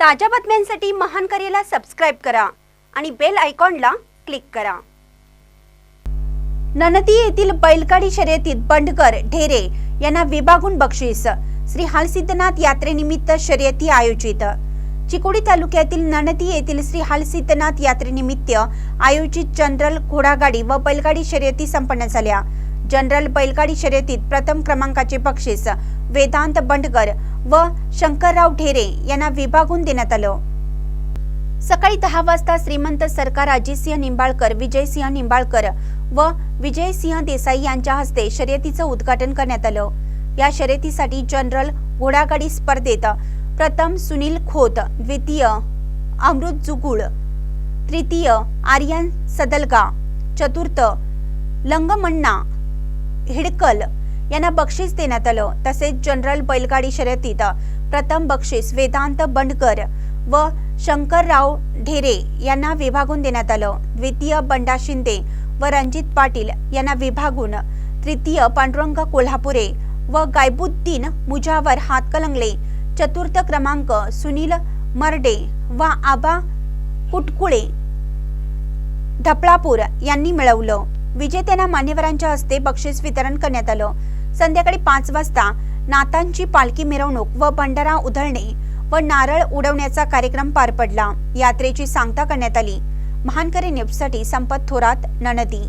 ताज्या बातम्यांसाठी महान करेला सबस्क्राईब करा आणि बेल आयकॉनला क्लिक करा. ननदी येथील बैलगाडी शर्यतीत बंडकर ढेरे यांना विभागून बक्षीस. श्री हालसिद्धनाथ यात्रेनिमित्त शर्यती आयोजित. चिकोडी तालुक्यातील ननदी येथील श्री हालसिद्धनाथ यात्रेनिमित्त आयोजित जनरल घोडागाडी व बैलगाडी शर्यती संपन्न झाल्या. जनरल बैलगाडी शर्यतीत प्रथम क्रमांकाचे बक्षीस वेदांत बंडकर व शंकरराव ढेरे यांना विभागून देण्यात आलं. सकाळी दहा वाजता श्रीमंत सरकार अजितसिंह निंबाळकर विजयसिंह निंबाळकर व विजयसिंह देसाई यांच्या हस्ते शर्यतीचं उद्घाटन करण्यात आलं. या शर्यतीसाठी जनरल घोडागाडी स्पर्धेत प्रथम सुनील खोत द्वितीय अमृत जुगुळ तृतीय आर्यन सदलगा चतुर्थ लंगमण्णा हिडकल यांना बक्षीस देण्यात आलं. तसेच जनरल बैलगाडी शर्यतीत प्रथम बक्षीस वेदांत बंडकर व शंकरराव ढेरे यांना विभागून देण्यात आलं. द्वितीय बंडा शिंदे व रणजित पाटील यांना विभागून तृतीय पांडुरंग कोल्हापुरे व गायबुद्दीन मुजावर हातकलंगले चतुर्थ क्रमांक सुनील मर्डे व आबा कुटकुळे धपळापूर यांनी मिळवलं. विजेत्यांना मान्यवरांच्या हस्ते बक्षीस वितरण करण्यात आलं. संध्याकाळी पाच वाजता नातांची पालखी मिरवणूक व भंडारा उधळणे व नारळ उडवण्याचा कार्यक्रम पार पडला. यात्रेची सांगता करण्यात आली. महानकरी न्यूजसाठी संपत थोरात ननदी